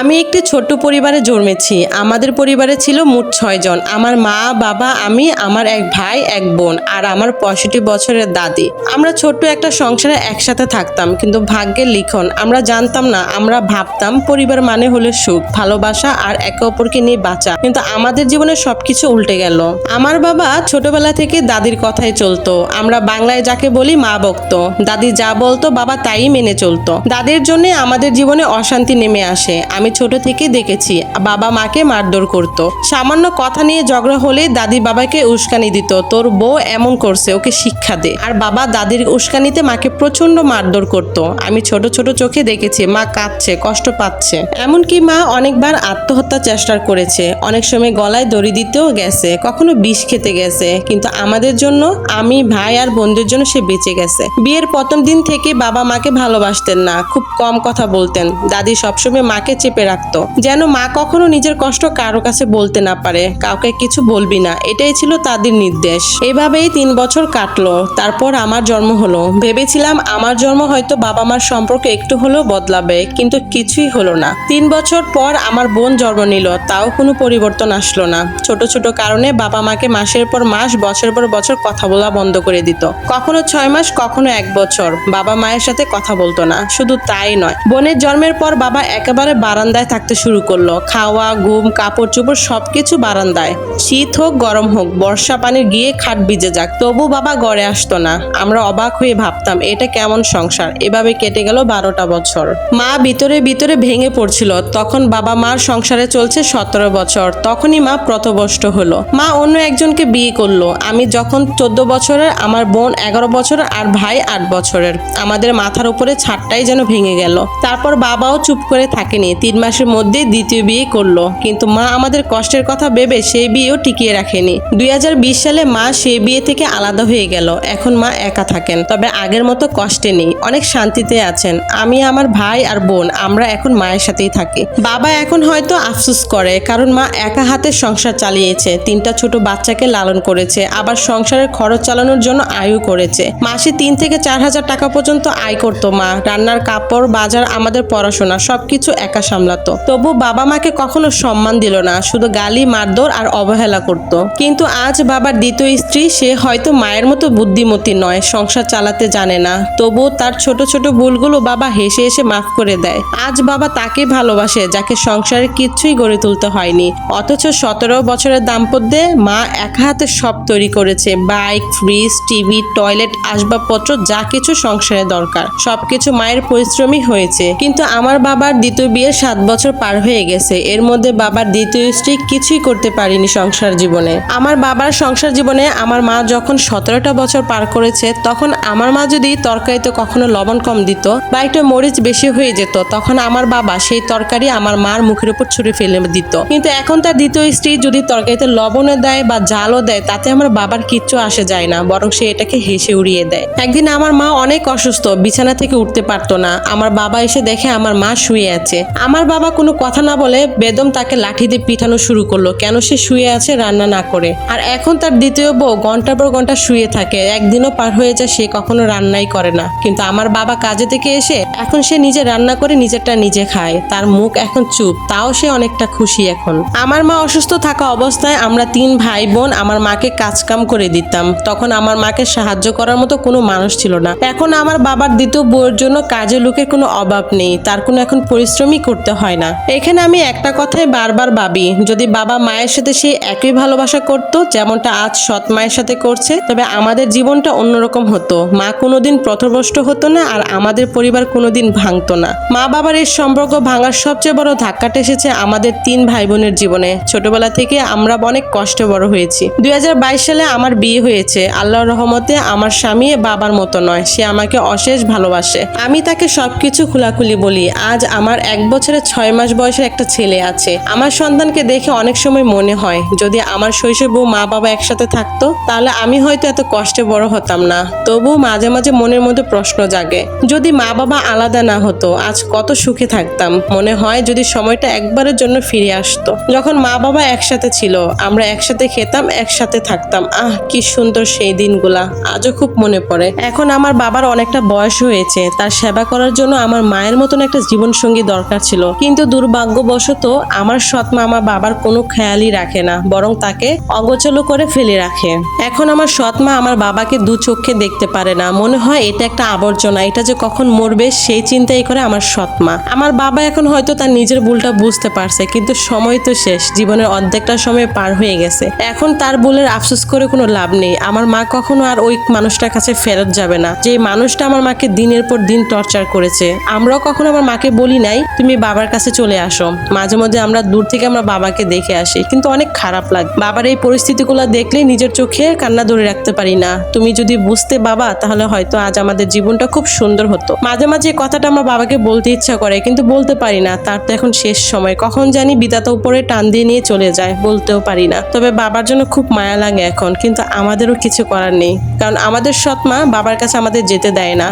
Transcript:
আমি একটি ছোট্ট পরিবারে জন্মেছি। আমাদের পরিবারে ছিল মোট ছয়জন আমার মা, বাবা, আমি, আমার এক ভাই, এক বোন আর আমার পঁয়ষট্টি বছরের দাদি। আমরা ছোট্ট একটা সংসারে একসাথে থাকতাম, কিন্তু ভাগ্যের লিখন। আমরা জানতাম না, আমরা ভাবতাম পরিবার মানে হলো সুখ, ভালোবাসা আর একে অপরকে নিয়ে বাঁচা। কিন্তু আমাদের জীবনে সবকিছু উল্টে গেল। আমার বাবা ছোটবেলা থেকে দাদির কথাই চলতো। আমরা বাংলায় যাকে বলি মা বকতো দাদি যা বলতো বাবা তাই মেনে চলতো। দাদির জন্য আমাদের জীবনে অশান্তি নেমে আসে। আমি ছোট থেকে দেখেছি। বাবা মাকে মারধর করত। সামান্য কথা নিয়ে ঝগড়া হলে দাদি বাবাকে উস্কানি দিত। তোর বউ এমন করছে, ওকে শিক্ষা দে। আর বাবা দাদির উস্কানিতে মাকে প্রচণ্ড মারধর করত। আমি ছোট ছোট চোখে দেখেছি, মা কাঁদছে, কষ্ট পাচ্ছে। এমনকি মা অনেকবার আত্মহত্যা চেষ্টা করেছে। অনেক সময় গলায় দড়ি দিতেও গেছে, কখনো বিষ খেতে গেছে। কিন্তু আমাদের জন্য, আমি, ভাই আর বোনদের জন্য সে বেঁচে গেছে। বিয়ের প্রথম দিন থেকে বাবা মাকে ভালোবাসতেন না, খুব কম কথা বলতেন। দাদি সবসময় মাকে চেপে রাখতো যেন মা কখনো নিজের কষ্ট কারও কাছে বলতে না পারে, কাউকে কিছু বলবি না। এটাই ছিল তাদের নির্দেশ। এভাবেই তিন বছর কাটলো। তারপর আমার জন্ম হলো। ভেবেছিলাম আমার জন্ম হয়তো বাবা মার সম্পর্ক একটু হলেও বদলাবে, কিন্তু কিছুই হলো না। তিন বছর পর আমার বোন জন্ম নিল। তাও কোনো পরিবর্তন আসলো না। ছোট ছোট কারণে বাবা মাকে মাসের পর মাস বছর পর বছর কথা বলা বন্ধ করে দিত। কখনো ছয় মাস, কখনো এক বছর। বাবা মায়ের সাথে কথা বলতো না। শুধু তাই নয়। বোনের জন্মের পর বাবা একেবারে বারান্দায় থাকতে শুরু করল। খাওয়া, ঘুম, কাপড় চোপড় সব কিছু বারান্দায়। শীত হোক, গরম হোক, বর্ষা পানি গিয়ে খাট ভিজে যাক। তবু বাবা গড়ে আসতো না। আমরা অবাক হয়ে ভাবতাম, এটা কেমন সংসার? এভাবে কেটে গেল বারোটা বছর। মা ভিতরে ভিতরে ভেঙে পড়ছিল। তখন বাবা মার সংসারে চলছে সতেরো বছর। তখনই মা প্রতবষ্ট হলো। মা অন্য একজনকে বিয়ে করল। আমি যখন চোদ্দ বছরের, আমার বোন এগারো বছরের আর ভাই আট বছরের। আমাদের মাথার উপরে ছাদটাই যেন ভেঙে গেল। তারপর বাবাও চুপ করে থাকেনি। তিন মাসের মধ্যে দ্বিতীয় বিয়ে করল। কিন্তু মা আমাদের কষ্টের কথা ভেবে সেই বিয়েও টিকিয়ে রাখেনি। দুই হাজার বিশ সালে মা সেই বিয়ে থেকে আলাদা হয়ে গেল। এখন মা একা থাকেন। তবে আগের মতো কষ্টে নেই। অনেক শান্তিতে আছেন। আমি আমার ভাই আর বোন, আমরা এখন মায়ের সাথেই থাকি। বাবা এখন হয়তো আফসুস করে, কারণ মা একা হাতে সংসার চালিয়েছে। তিনটা ছোট বাচ্চাকে লালন করেছে। আবার সংসারের খরচ চালানোর জন্য আয়ও করেছে। মাসে তিন থেকে চার হাজার টাকা পর্যন্ত আয় করতো মা। রান্নার কাপড়, বাজার, আমাদের পড়াশোনা, সবকিছু একা সামলাতো। তবু বাবা মাকে কখনো সম্মান দিল না, শুধু গালি, মারধর আর অবহেলা করত। কিন্তু আজ বাবার দ্বিতীয় স্ত্রী, সে হয়তো মায়ের মতো বুদ্ধিমতী নয়, সংসার চালাতে জানে না। তবু তার ছোট ছোট ভুলগুলো বাবা হেসে হেসে মাফ করে দেয়। আজ বাবা তাকে ভালোবাসে, যাকে সংসারে কিচ্ছুই গড়ে তুলতে হয়নি। অথচ সতেরো বছরের দাম্পত্যে মা এক হাতে সব তৈরি করেছে, বাইক, ফ্রিজ, টিভি, টয়লেট, আসবাবপত্র, যা কিছু সংসারে দরকার। সবকিছু মায়ের পরিশ্রমই হয়েছে। কিন্তু আমার বাবার দ্বিতীয় বিয়ের সাত বছর পার হয়ে গেছে। এর মধ্যে বাবার দ্বিতীয় স্ত্রী কিছুই করতে পারিনি সংসার জীবনে। আমার বাবার সংসার জীবনে আমার মা যখন সতেরোটা বছর পার করেছে, তখন আমার মা যদি তরকারিতে কখনো লবণ কম দিত বা একটু মরিচ বেশি হয়ে যেত, তখন আমার বাবা সেই তরকারি আমার মার মুখের উপর ছুঁড়ে ফেলে দিত। কিন্তু এখন তার দ্বিতীয় স্ত্রী যদি তরকারিতে লবণও দেয় বা জালও দেয়, তাতে আমার বাবার কিচ্ছু আসে যায় না, বরং সে এটাকে হেসে উড়িয়ে দেয়। একদিন আমার মা অনেক অসুস্থ, বিছানা থেকে উঠতে পারতো না। আমার বাবা এসে দেখে আমার মা শুয়ে আছে। আমার বাবা কোনো কথা না বলে বেদম তাকে লাঠি দিয়ে পিঠানো শুরু করল। কেন সে শুয়ে আছে রান্না না করে? আর এখন তার দ্বিতীয় বউ ঘণ্টার পর ঘণ্টা শুয়ে থাকে। একদিনও পার হয়ে যায়, সে কখনো রান্নাই করে না। কিন্তু আমার বাবা কাজে থেকে এসে এখন সে নিজে রান্না করে নিজেরটা নিজে খায়। তার মুখ এখন চুপ, তাও সে অনেকটা খুশি এখন। আমার মা অসুস্থ থাকা অবস্থায় আমরা তিন ভাই বোন আমার মাকে কাজ কাম করে দিতাম। তখন আমার মাকে সাহায্য করার মতো কোনো মানুষ ছিল না। এখন আমার বাবার দ্বিতীয় বউয়ের জন্য কাজে লোকের কোনো অভাব নেই। তার কোনো এখন পরিশ্রমই করতে হয় না। এখানে আমি একটা কথাই বারবার ভাবি, যদি বাবা মায়ের সাথে সেই একই ভালোবাসা করতো, যেমনটা আজ সৎ মায়ের সাথে করছে, তবে আমাদের জীবনটা অন্যরকম হতো। মা কোনোদিন প্রথভষ্ট হতো না আর আমাদের পরিবার কোনোদিন ভাঙতো না। মা বাবার এই সম্পর্ক ভাঙার সবচেয়ে বড় ধাক্কাটা এসেছে আমাদের তিন ভাই বোনের জীবনে। ছোটবেলা থেকে আমরা অনেক কষ্টে বড় হয়েছি। দুই হাজার বাইশ সালে আমার বিয়ে হয়েছে। আল্লাহর রহমতে আমার স্বামী বাবার মতো নয়, সে আমাকে অশেষ ভালোবাসে। আমি তাকে সবকিছু খোলাখুলি বলি, আজ আমার এক বছরের ছয় মাস বয়সের একটা ছেলে আছে। আমার সন্তানকে দেখে অনেক সময় মনে হয়, যদি আমার শৈশব ও মা বাবা একসাথে থাকতো, তাহলে আমি হয়তো এত কষ্টে বড় হতাম না। তবুও মাঝে মাঝে মনের মধ্যে প্রশ্ন জাগে, যদি মা বাবা আলাদা না হতো, আজ কত সুখে থাকতাম। মনে হয় যদি সময়টা একবারের জন্য ফিরে আসতো। যখন মা বাবা একসাথে ছিল, আমরা একসাথে খেতাম, একসাথে থাকতাম। আহ, কি সুন্দর সেই দিনগুলা, আজও খুব মনে পড়ে। এখন আমার বাবার অনেকটা বয়স হয়েছে, তার সেবা করার জন্য আমার মায়ের মতন একটা জীবনসঙ্গী দরকার ছিল। কিন্তু দুর্ভাগ্যবশত আমার সৎমা আমার বাবার কোনো খেয়ালই রাখে না, বরং তাকে অগোচল করে ফেলে রাখে। এখন আমার সৎ মা আমার বাবাকে দু চোখে দেখতে পারে না। মনে হয় এটা একটা আবর্জনা, এটা যে কখন মরবে সেই চিন্তাই করে আমার সৎ মা। আমার বাবা এখন হয়তো তার নিজের ভুলটা বুঝতে পারছে, কিন্তু সময় তো শেষ, জীবনের অর্ধেকটা সময় পার হয়ে গেছে। এখন তার ভুলের আফসোস করে কোনো লাভ নেই। আমার মা কখনো আর ওই মানুষটার কাছে ফেরত যাবে না। যে মানুষটা আমার মাকে দিনের পর দিন টর্চার করেছে, আমরাও কখনো আমার মাকে বলি নাই, তুমি বাবার কাছে চলে আসো। মাঝে মধ্যে আমরা দূর থেকে আমরা বাবাকে দেখে আসি, কিন্তু অনেক খারাপ লাগে, বাবার এই পরিস্থিতিগুলো দেখলেই নিজের চোখে কান্না ধরে রাখতে পারি না। তুমি যদি বুঝতে বাবা, তাহলে হয়তো আজ আমাদের জীবনটা খুব সুন্দর হতো। মাঝে মাঝে কথাটা আমার বাবাকে বলতে ইচ্ছা করে, কিন্তু বলতে পারি না। তার তো এখন শেষ সময়। কখন জানি বিধাতা উপরে টান দিয়ে নিয়ে চলে যায়, বলতেও পারি না। তবে বাবার জন্য খুব মায়া লাগে এখন, কিন্তু আমাদেরও কিছু করার নেই। কারণ আমাদের সৎমা বাবার কাছে আমাদের যেতে দেয় না।